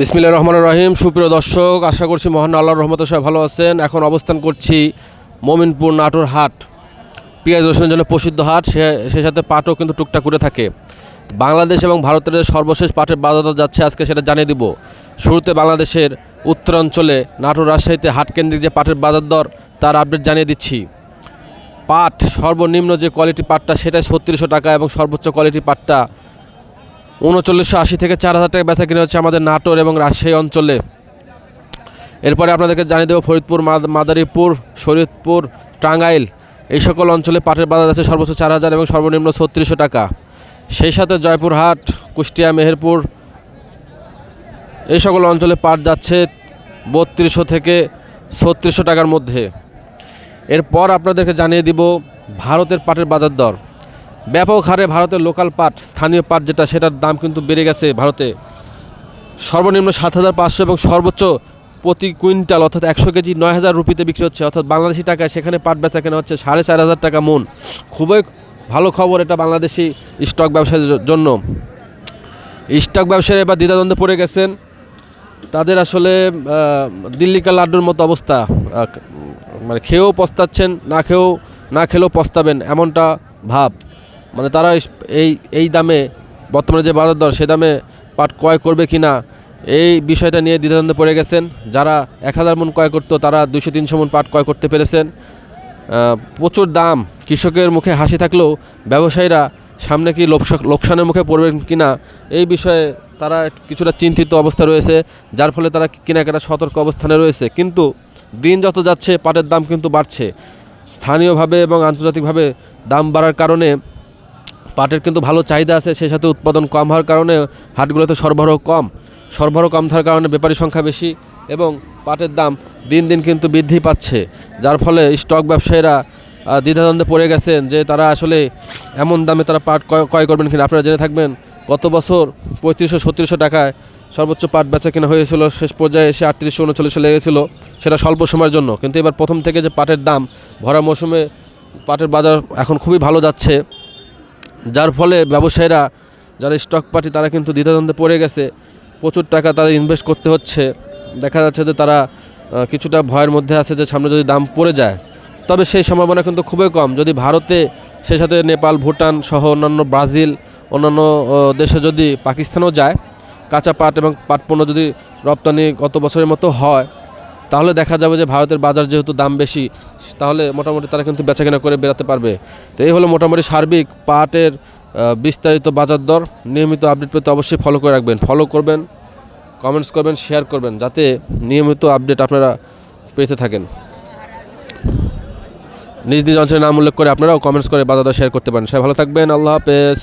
বিসমিল্লা রহমান রহিম। সুপ্রিয় দর্শক, আশা করছি মহান আল্লাহর রহমত সবাই ভালো আছেন। এখন অবস্থান করছি মমিনপুর নাটোর হাট। পেঁয়াজ রসুনের জন্য প্রসিদ্ধ হাট, সে সাথে পাটও কিন্তু টুকটাক করে থাকে। বাংলাদেশ এবং ভারতের সর্বশেষ পাটের বাজার যাচ্ছে, আজকে সেটা জানিয়ে দিব। শুরুতে বাংলাদেশের উত্তরাঞ্চলে নাটোর রাজশাহীতে হাট কেন্দ্রিক যে পাটের বাজার দর তার আপডেট জানিয়ে দিচ্ছি। পাট, সর্বনিম্ন যে কোয়ালিটি পাটটা, সেটাই ছত্রিশশো টাকা এবং সর্বোচ্চ কোয়ালিটি পাটটা উনচল্লিশশো আশি থেকে চার হাজার টাকা বেচা কিনে হচ্ছে আমাদের নাটোর এবং রাজশাহী অঞ্চলে। এরপরে আপনাদেরকে জানিয়ে দেবো ফরিদপুর, মাদ- মাদারীপুর, শরীয়তপুর, টাঙ্গাইল, এই সকল অঞ্চলে পাটের বাজার আছে সর্বোচ্চ চার হাজার এবং সর্বনিম্ন ছত্রিশশো টাকা। সেই সাথে জয়পুরহাট, কুষ্টিয়া, মেহেরপুর, এই সকল অঞ্চলে পাট যাচ্ছে বত্রিশশো থেকে ছত্রিশশো টাকার মধ্যে। এরপর আপনাদেরকে জানিয়ে দিব ভারতের পাটের বাজার দর। ব্যাপক হারে ভারতের লোকাল পাট, স্থানীয় পাট যেটা, সেটার দাম কিন্তু বেড়ে গেছে ভারতে। সর্বনিম্ন সাত হাজার পাঁচশো এবং সর্বোচ্চ প্রতি কুইন্টাল অর্থাৎ একশো কেজি নয় হাজার রুপিতে বিক্রি হচ্ছে। অর্থাৎ বাংলাদেশি টাকায় সেখানে পাট বেচা কেনা হচ্ছে সাড়ে চার হাজার টাকা মন। খুবই ভালো খবর এটা বাংলাদেশি স্টক ব্যবসায়ীদের জন্য। স্টক ব্যবসায়ী এবার দ্বিধাদ্বন্দ্বে পড়ে গেছেন। তাদের আসলে দিল্লিকা লাড্ডুর মতো অবস্থা। মানে খেয়েও পস্তাচ্ছেন, না খেয়েও, না খেলেও পস্তাবেন এমনটা ভাব। মানে তারা এই এই দামে বর্তমানে যে বাজার দর, সে দামে পাট ক্রয় করবে কি না, এই বিষয়টা নিয়ে দ্বিধাদ্বন্দ্বে পড়ে গেছেন। যারা এক হাজার মন ক্রয় করতো, তারা দুশো তিনশো মন পাট ক্রয় করতে পেরেছেন। প্রচুর দাম। কৃষকের মুখে হাসি থাকলেও ব্যবসায়ীরা সামনে কি লোকস- লোকসানের মুখে পড়বেন কিনা এই বিষয়ে তারা কিছুটা চিন্তিত অবস্থা রয়েছে। যার ফলে তারা কেনাকাটা সতর্ক অবস্থানে রয়েছে। কিন্তু দিন যত যাচ্ছে, পাটের দাম কিন্তু বাড়ছে। স্থানীয়ভাবে এবং আন্তর্জাতিকভাবে দাম বাড়ার কারণে পাটের কিন্তু ভালো চাহিদা আছে, সেই সাথে উৎপাদন কম হওয়ার কারণে হাটগুলোতে সরবরাহ কম। সরবরাহ কম থাকার কারণে ব্যাপারী সংখ্যা বেশি এবং পাটের দাম দিন দিন কিন্তু বৃদ্ধি পাচ্ছে। যার ফলে স্টক ব্যবসায়ীরা দ্বিধাদ্বন্দ্বে পড়ে গেছেন যে তারা আসলে এমন দামে তারা পাট ক্রয়- করবেন কিনা। আপনারা জেনে থাকবেন, গত বছর পঁয়ত্রিশশো, ছত্রিশশো টাকায় সর্বোচ্চ পাট বেচা কেনা হয়েছিল, শেষ পর্যায়ে এসে আটত্রিশশো, উনচল্লিশশো লেগেছিল, সেটা স্বল্প সময়ের জন্য। কিন্তু এবার প্রথম থেকে যে পাটের দাম ভরা মৌসুমে পাটের বাজার এখন খুবই ভালো যাচ্ছে। যার ফলে ব্যবসায়ীরা, যারা স্টক পার্টি তারা কিন্তু দ্বিধাদ্বন্দ্বে পড়ে গেছে। প্রচুর টাকা তাদের ইনভেস্ট করতে হচ্ছে। দেখা যাচ্ছে যে তারা কিছুটা ভয়ের মধ্যে আছে যে সামনে যদি দাম পড়ে যায়। তবে সেই সম্ভাবনা কিন্তু খুবই কম। যদি ভারতে, সেই সাথে নেপাল, ভুটান সহ অন্যান্য ব্রাজিল, অন্যান্য দেশে যদি পাকিস্তানও যায়, কাঁচা পাট এবং পাট পণ্য যদি রপ্তানি গত বছরের মতো হয় তাহলে দেখা যাবে যে ভারতের বাজার যেহেতু দাম বেশি, তাহলে মোটামুটি তারা কিন্তু বেচাকেনা করে বেরাতে পারবে। তো এই হলো মোটামুটি সার্বিক পাটের বিস্তারিত বাজার দর। নিয়মিত আপডেট পেতে অবশ্যই ফলো করে রাখবেন। ফলো করবেন কমেন্টস করবেন শেয়ার করবেন, যাতে নিয়মিত আপডেট আপনারা পেতে থাকেন। নিজ নিজ অঞ্চলের নাম উল্লেখ করে আপনারাও কমেন্টস করে বাজার দর শেয়ার করতে পারেন। সবাই ভালো থাকবেন। আল্লাহ হাফেজ।